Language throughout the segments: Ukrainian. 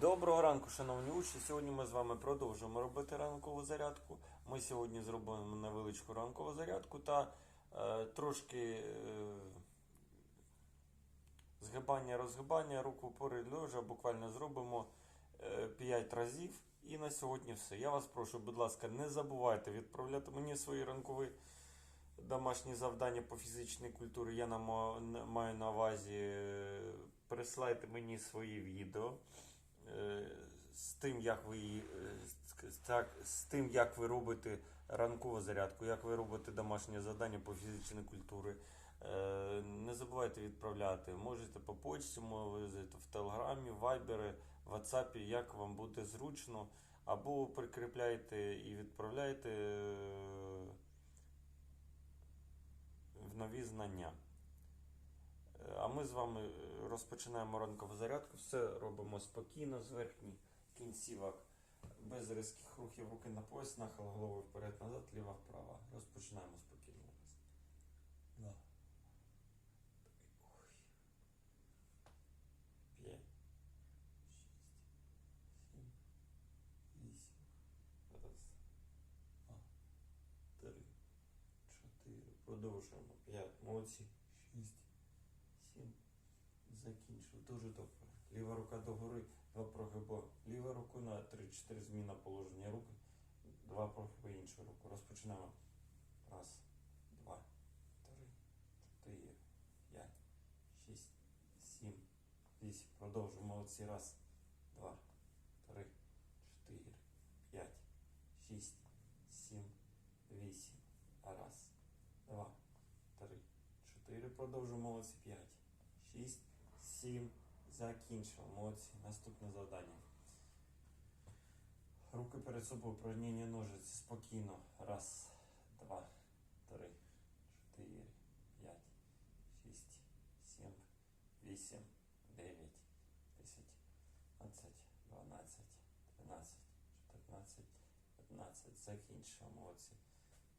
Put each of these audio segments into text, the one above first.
Доброго ранку, шановні учні. Сьогодні ми з вами продовжуємо робити ранкову зарядку. Ми сьогодні зробимо невеличку ранкову зарядку та е, трошки е, згибання, розгибання, руку пори лежа буквально зробимо е, 5 разів. І на сьогодні все. Я вас прошу, будь ласка, не забувайте відправляти мені свої ранкові домашні завдання по фізичній культурі. Я маю на увазі. е, Присилайте мені свої відео з тим, як ви її, е, так, з тим, як ви робите ранкову зарядку, як ви робите домашнє завдання по фізичній культурі. Е, Не забувайте відправляти. Можете по почті, можете в Телеграмі, Вайбері, Ватсапі, як вам буде зручно. Або прикріпляйте і відправляйте е, в нові знання. Е, А ми з вами е, розпочинаємо ранкову зарядку. Все робимо спокійно з верхніх кінцівок, без різких рухів руки на пояс, нахил головою вперед, назад, ліва, вправо. Розпочинаємо спокійно. Два, п'ять, три, чотири. Продовжуємо. П'ять. Молодці. Шість. Сім. Закінчив. Дуже добре. Ліва рука догори, два прогиба. Ліва руку на 3-4 зміна положення руки. Два прогиби іншу руку. Розпочинаємо. Раз, два, три, чотири, п'ять, шість, сім, вісім. Продовжуємо. Молодці. Раз, два, три, чотири, п'ять, шість, сім, вісім. Раз, два, три, чотири. Продовжуємо. Молодці. П'ять, шість, сім. Закінчив. Молодці. Наступне завдання. Руки перед собою, пригніння ножиць. Спокійно. Раз, два, три, чотири, п'ять, шість, сім, вісім, дев'ять, десять, одинадцять, дванадцять, тринадцять, чотирнадцять, п'ятнадцять. Закінчив. Молодці.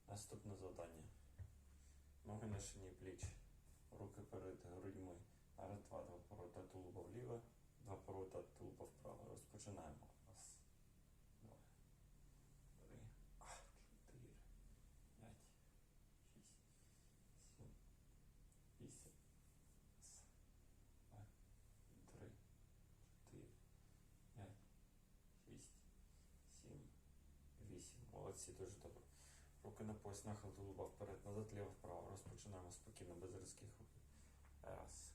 Наступне завдання. Ноги на шині пліч. Руки перед грудьми. Раз, два, два поворота тулуба вліво, два поворота тулуба вправо. Розпочинаємо. Раз, два, три, чотири, п'ять, шість, сім, вісім. Два, три, чотири, п'ять, шість, сім, вісім. Молодці, дуже добре. Руки на пояс, нахил тулуба вперед, назад, ліво, вправо. Розпочинаємо спокійно, без різких рухів. Раз.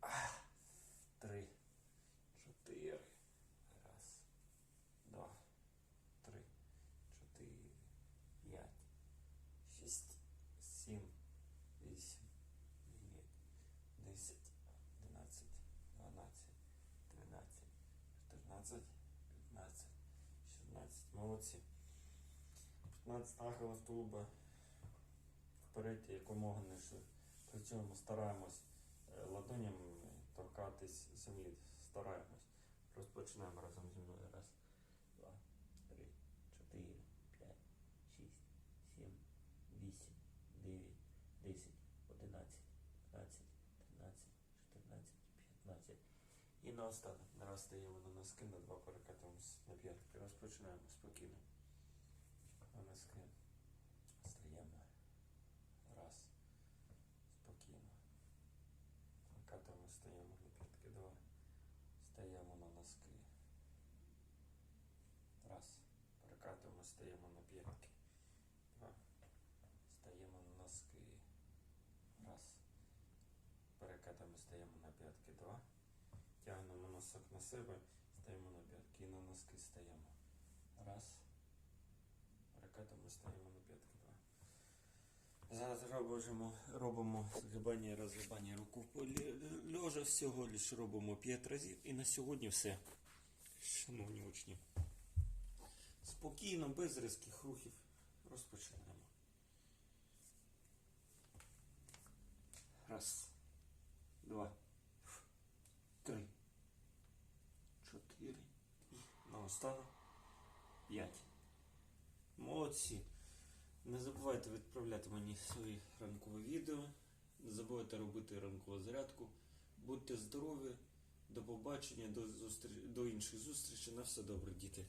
Два, Три. Чотири. Раз. Два. Три. Чотири. П'ять. Шість. Сім. Вісім. Дев'ять. Десять. Одинадцять. Дванадцять. Тринадцять. Чотирнадцять. П'ятнадцять. Шістнадцять. Молодці. 15 нахилів тулуба вперед якомога нижче. При цьому стараємось е, ладонями торкатись землі. Стараємось. Розпочинаємо разом зі мною. Раз, два, три, чотири, п'ять, шість, сім, вісім, дев'ять, десять, одинадцять, дванадцять, тринадцять, чотирнадцять, п'ятнадцять. І наостанок нараз стаємо на носки, на два перекатуємось на п'ятки. Розпочинаємо спокійно. На носки. Стаємо. Раз. Спокійно. Накатуємо, стаємо на п'ятки. Два. Стаємо на носки. Раз. Перекатуємо, стаємо на п'ятки. Два. Стаємо на носки. Раз. Перекатуємо, стаємо на п'ятки. Два. Тягнемо носок на себе, стаємо на п'ятки і на носки стаємо. Раз. Перекатуємо, стаємо на п'ятки. Два. Зараз робимо, робимо згибання і розгибання руку в полі льожа. Всього лише робимо 5 разів. І на сьогодні все. Шановні учні. Спокійно, без різких рухів. Розпочинаємо. Раз. Два. Три. Чотири. І наостанок. П'ять. Молодці. Не забувайте відправляти мені свої ранкові відео. Не забувайте робити ранкову зарядку. Будьте здорові. До побачення, до, зустр... до інших зустрічей. На все добре, діти.